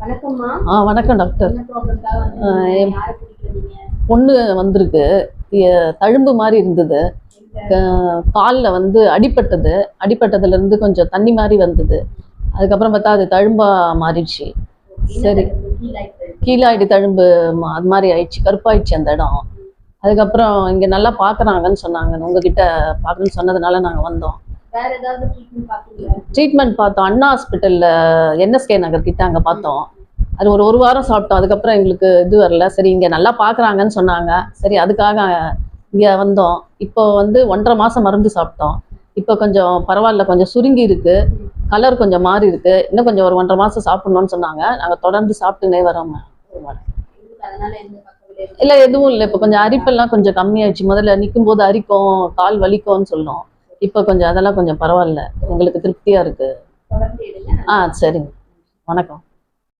வணக்கம்மா ஆ வணக்கம் டாக்டர் பொண்ணு வந்திருக்கு. தழும்பு மாதிரி இருந்தது. காலில் வந்து அடிபட்டது. அடிபட்டதுல இருந்து கொஞ்சம் தண்ணி மாதிரி வந்தது. அதுக்கப்புறம் பார்த்தா அது தழும்பா மாறிடுச்சு. சரி. கீழாடி தழும்பு ம- அது மாதிரி ஆயிடுச்சு. கருப்பாயிடுச்சு அந்த இடம். அதுக்கப்புறம் இங்கே நல்லா பார்க்குறாங்கன்னு சொன்னாங்க. உங்ககிட்ட பார்க்கணும்னு சொன்னதுனால நாங்கள் வந்தோம். ட்ரீட்மெண்ட் பாத்தீங்களா? ட்ரீட்மெண்ட் பார்த்தோம். அண்ணா ஹாஸ்பிட்டலில் என்எஸ்கே நகர் கிட்ட அங்கே பார்த்தோம். அது ஒரு ஒரு வாரம் சாப்பிட்டோம். அதுக்கப்புறம் எங்களுக்கு இது வரல. சரி இங்கே நல்லா பார்க்குறாங்கன்னு சொன்னாங்க. சரி அதுக்காக இங்கே வந்தோம். இப்போ வந்து ஒன்றரை மாதம் மருந்து சாப்பிட்டோம். இப்போ கொஞ்சம் பரவாயில்ல. கொஞ்சம் சுருங்கி இருக்கு. கலர் கொஞ்சம் மாறி இருக்கு. இன்னும் கொஞ்சம் ஒரு ஒன்றரை மாதம் சாப்பிடணும்னு சொன்னாங்க. நாங்கள் தொடர்ந்து சாப்பிட்டுனே வரோம் இல்லை எதுவும் இல்லை. இப்போ கொஞ்சம் அரிப்பெல்லாம் கொஞ்சம் கம்மியாயிடுச்சு. முதல்ல நிற்கும் போது அரிக்கும் கால் வலிக்கும்னு சொன்னோம் இப்போ கொஞ்சம் அதெல்லாம் கொஞ்சம் பரவாயில்ல. எங்களுக்கு திருப்தியாக இருக்கு? தொடர்ந்து எடுங்க ஆ சரிங்க. வணக்கம்.